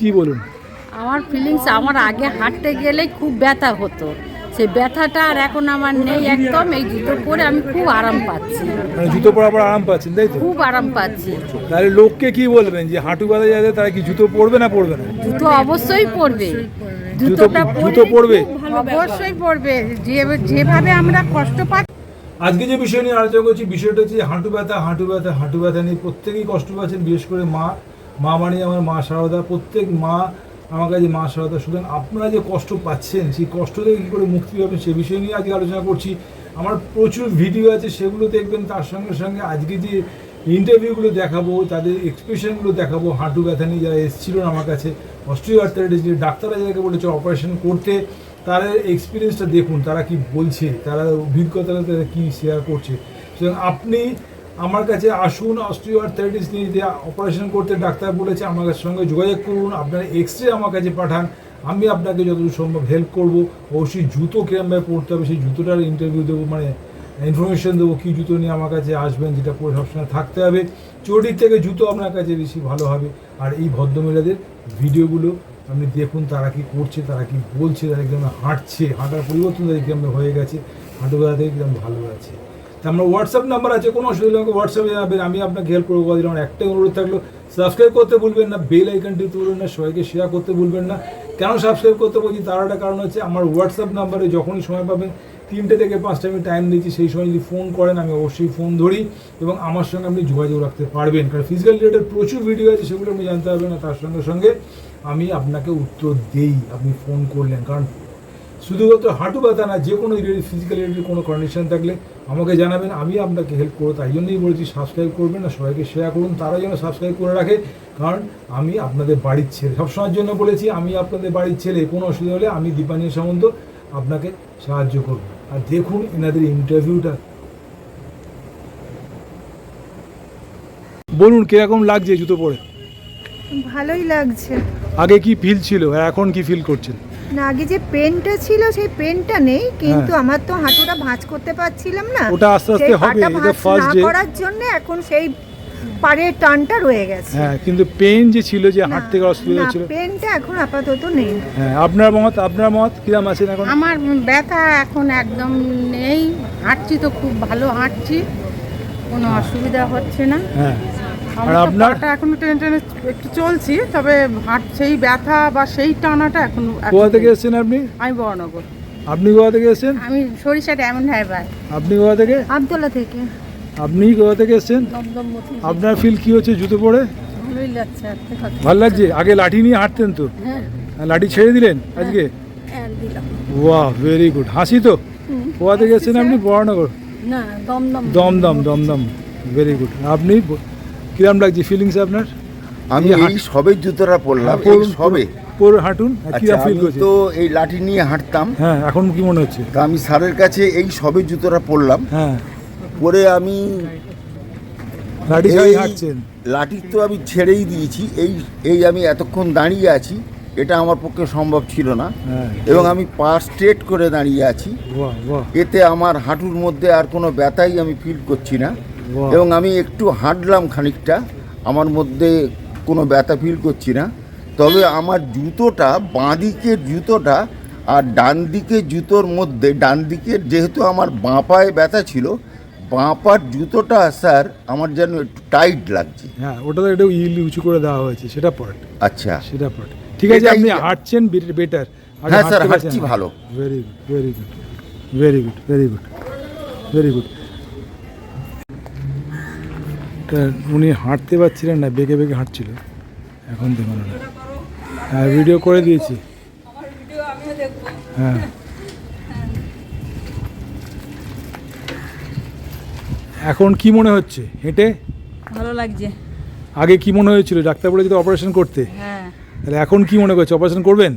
কি বলুন? আমার ফিলিংস আমার আগে হাঁটতে গেলে খুব ব্যথা হতো। সে ব্যথাটা আর এখন আমার নেই একদম এই জুতো পরে আমি খুব আরাম পাচ্ছি। মানে জুতো পর আরাম পাচ্ছেন তাই তো? খুব আরাম পাচ্ছি। তাহলে লোককে কি বলবেন যে হাঁটু ব্যথা যাদের তারা কি জুতো পরবে না পরবে না? জুতো অবশ্যই পরবে। জুতো জুতোটা জুতো পরবে? অবশ্যই পরবে। যেভাবে আমরা কষ্ট পাচ্ছি আজকে যে বিষয় নিয়ে আলোচনা করছি বিষয়টা হচ্ছে হাঁটু ব্যথা হাঁটু ব্যথা হাঁটু ব্যথা নিয়ে প্রত্যেকেই কষ্ট পাচ্ছেন বিশেষ করে মা মা মানে আমার মা সারদা, প্রত্যেক মা আমার কাছে মা সারদা সুতরাং আপনারা যে কষ্ট পাচ্ছেন, সেই কষ্ট থেকে কী করে মুক্তি পাবেন সে বিষয় নিয়ে আজকে আলোচনা করছি। আমার প্রচুর ভিডিও আছে, সেগুলো দেখবেন, তার সঙ্গে সঙ্গে আজকে যে ইন্টারভিউগুলো দেখাবো, তাদের এক্সপ্রেশনগুলো দেখাবো হাঁটু ব্যথা নিয়ে যারা এসেছিলেন আমার কাছে অস্ট্রিও আর্থারাইটিস নিয়ে, ডাক্তাররা যাদেরকে বলেছে অপারেশন করতে তাদের এক্সপিরিয়েন্সটা দেখুন, তারা কি বলছে, তারা অভিজ্ঞতাটা তারা কী শেয়ার করছে। সুতরাং আপনি আমার কাছে আসুন অস্ট্রিও আর্থারাইটিস নিয়ে যে অপারেশন করতে ডাক্তার বলেছে, আমার সঙ্গে যোগাযোগ করুন, আপনার এক্স রে আমার কাছে পাঠান, আমি আপনাকে যতদূর সম্ভব হেল্প করব। অবশ্যই জুতো কিরমভাবে পড়তে হবে, সেই জুতোটার ইন্টারভিউ দেবো মানে ইনফরমেশন দেবো, কী জুতো নিয়ে আমার কাছে আসবেন, যেটা পরে সবসময় থাকতে হবে। চটির থেকে জুতো আপনার কাছে বেশি ভালো হবে। আর এই ভদ্রমহিলাদের ভিডিওগুলো আপনি দেখুন, তারা কি করছে, তারা কি বলছে তারা কীরকম হাঁটছে, হাঁটার পরিবর্তন তাদের কীরকম হয়ে গেছে হাঁটু ব্যথা থেকে ভালো আছে। আমার হোয়াটসঅ্যাপ নাম্বার আছে, কোনো অসুবিধা নেই। হোয়াটসঅ্যাপে জানাবেন আমি আপনাকে হেল্প করব দিলাম একটাই অনুরোধ থাকল সাবস্ক্রাইব করতে ভুলবেন না বেল আইকন টিপতে ভুলবেন না, সবাইকে শেয়ার করতে ভুলবেন না। কেন সাবস্ক্রাইব করতে বলছি? তার একটা কারণ হচ্ছে, আমার হোয়াটসঅ্যাপ নাম্বারে যখনই সময় পাবেন, তিনটে থেকে পাঁচটা আমি টাইম দিচ্ছি, সেই সময় যদি ফোন করেন, আমি অবশ্যই ফোন ধরি এবং আমার সঙ্গে আপনি যোগাযোগ রাখতে পারবেন। কারণ ফিজিক্যাল রিলেটেড প্রচুর ভিডিও আছে, সেগুলো আপনি জানতে পারবেন না, তার সঙ্গে সঙ্গে আমি আপনাকে উত্তর দেই, আপনি ফোন করলেন। কারণ শুধুমাত্র হাঁটু ব্যথা না যে কোনো ফিজিক্যাল রিলেটেড কোনো কন্ডিশন থাকলে আমাকে জানাবেন আমি আপনাকে হেল্প করব। তাই জন্যই বলেছি সাবস্ক্রাইব করবেন না সবাইকে শেয়ার করুন। তারা যেন সাবস্ক্রাইব করে রাখে কারণ আমি আপনাদের বাড়ির ছেলে। সবসময়ের জন্য বলেছি আমি আপনাদের বাড়ির ছেলে। কোনো অসুবিধা হলে আমি দীপানীয় সামন্ত আপনাকে সাহায্য করব। আর দেখুন এনাদের ইন্টারভিউটা বলুন কীরকম লাগছে জুতো পরে? ভালোই লাগছে। আগে কি ফিল ছিল? এখন কি ফিল করছেন? না আগে যে পেনটা ছিল সেই পেনটা নেই কিন্তু হ্যাঁ। আমার তো হাঁটুটা ভাঁজ করতে পারছিলাম না। ওটা আস্তে আস্তে হবে এটা ফার্স্ট ডে করার জন্য এখন সেই পাড়ের টানটা রয়ে গেছে। হ্যাঁ কিন্তু পেন যে ছিল যে হাঁটতে গেলে অসুবিধা না ছিল। পেনটা এখন আপাতত নেই। হ্যাঁ আপনার মত আপনার মত কিরাম আছেন এখন? আমার ব্যথা এখন একদম নেই হাঁটছি তো খুব ভালো হাঁটছি কোনো অসুবিধা হচ্ছে না। হ্যাঁ। আর আপনার? এখনও টেনে টেনে একটু চলছি তবে হাট সেই ব্যথা বা সেই টানাটা এখন থেকে এসেছেন আপনি? আমি বড়নগর। আপনি গোয়া থেকে এসেছেন? আমি সরিষা আপনি গোয়া থেকে? আমতলা থেকে। আপনি গোয়া থেকে এসেছেন? আপনার ফিল কি হচ্ছে জুতো পরে? ভালোই লাগছে। ভালো লাগছে? আগে লাঠি নিয়ে হাঁটতেন তো? হ্যাঁ। লাঠি ছেড়ে দিলেন আজকে? হ্যাঁ, বাহ ভেরি গুড হাসি তো? গোয়া থেকে এসেছেন আপনি? বরানগর না দমদম। দমদম দমদম। ভেরি গুড আপনি কিরাম লাগছে? ফিলিংস আপনার? আমি এই সবে জুতোটা পরলাম এই সবে। পরে হাঁটুন আচ্ছা ফিল করছে? তো এই লাঠি নিয়ে হাঁটতাম। হ্যাঁ এখন কি মনে হচ্ছে? তা আমি স্যারের কাছে এই সবে জুতোটা পরলাম। হ্যাঁ। পরে আমি লাঠি ছাড়াই হাঁটছেন? লাঠি তো আমি ছেড়েই দিয়েছি। এই এই আমি এতক্ষণ দাঁড়িয়ে আছি এটা আমার পক্ষে সম্ভব ছিল না। হ্যাঁ। এবং আমি পা স্ট্রেট করে দাঁড়িয়ে আছি। এতে আমার হাঁটুর মধ্যে আর কোনো ব্যথাই আমি ফিল করছি না। এবং আমি একটু হাঁটলাম খানিকটা আমার মধ্যে কোনো ব্যথা ফিল করছি না। তবে আমার জুতোটা বাঁ দিকের জুতোটা আর ডান দিকের জুতোর মধ্যে ডান দিকের যেহেতু আমার বাঁ পায়ে ব্যথা ছিল বাঁ পার জুতোটা স্যার আমার যেন একটু টাইট লাগছে। হ্যাঁ ওটা তো একটু ইল উঁচু করে দেওয়া হয়েছে সেটা পার্ট আচ্ছা। সেটা পার্ট ঠিক আছে আপনি হাঁটছেন বেটার হ্যাঁ, স্যার, হাঁটছি ভালো। Very good very good very good very good very good উনি হাঁটতে পারছিলেন না বেঁকে বেঁকে হাঁটছিল। এখন দেখুন না হ্যাঁ ভিডিও করে দিয়েছি। হ্যাঁ। এখন কি মনে হচ্ছে? হেঁটে? ভালো লাগছে। আগে কি মনে হয়েছিল? ডাক্তার বলেছিল অপারেশন করতে। হ্যাঁ। তাহলে এখন কি মনে করছে? অপারেশন করবেন?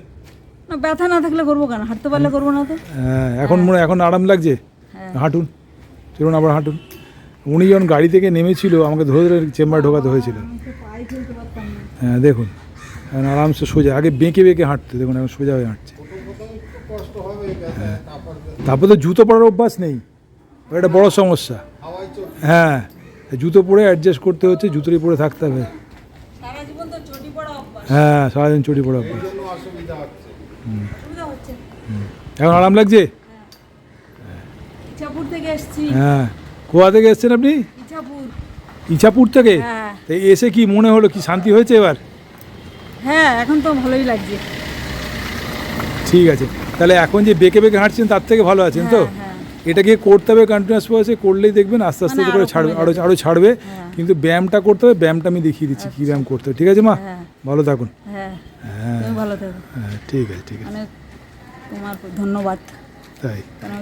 না ব্যথা না থাকলে করব কেন? হাঁটতে পারলে করব না তো। হ্যাঁ এখন মনে এখন আরাম লাগছে? হ্যাঁ। হাঁটুন। চলুন আবার হাঁটুন। উনি যখন গাড়ি থেকে নেমেছিল আমাকে ধরে ধরে চেম্বার ঢোকাতে হয়েছিল। হ্যাঁ দেখুন। এখন আরামসে সোজা আগে বেঁকে বেঁকে হাঁটতে দেখুন এখন সোজা হয়ে হাঁটছে। হ্যাঁ। তারপর তো জুতো পরার অভ্যাস নেই। একটা বড় সমস্যা। হ্যাঁ জুতো পরে অ্যাডজাস্ট করতে হচ্ছে জুতোই পরে থাকতে হবে। হ্যাঁ সারাদিন চটি পড়া অভ্যাস। হুম। এখন আরাম লাগছে? হ্যাঁ। কোয়া থেকে এসছেন আপনি? ইছাপুর। থেকে? হ্যাঁ। তো এসে কি মনে হলো কি শান্তি হয়েছে এবার? হ্যাঁ এখন তো ভালোই লাগছে। ঠিক আছে। তাহলে এখন যে বেঁকে বেঁকে হাঁটছেন তার থেকে ভালো আছেন তো? হ্যাঁ, এটাকে করতে হবে কন্টিনিউয়াস প্রসেসে করলেই দেখবেন আস্তে আস্তে মানে করে ছাড়বে কমে আরও যাবে। আরও ছাড়বে। হ্যাঁ। কিন্তু ব্যায়ামটা করতে হবে ব্যায়ামটা আমি দেখিয়ে দিচ্ছি কী ব্যায়াম করতে হবে। ঠিক আছে মা? হ্যাঁ। ভালো থাকুন। হ্যাঁ। হ্যাঁ। হ্যাঁ ঠিক আছে ঠিক আছে। তোমার ধন্যবাদ। তাই। কারণ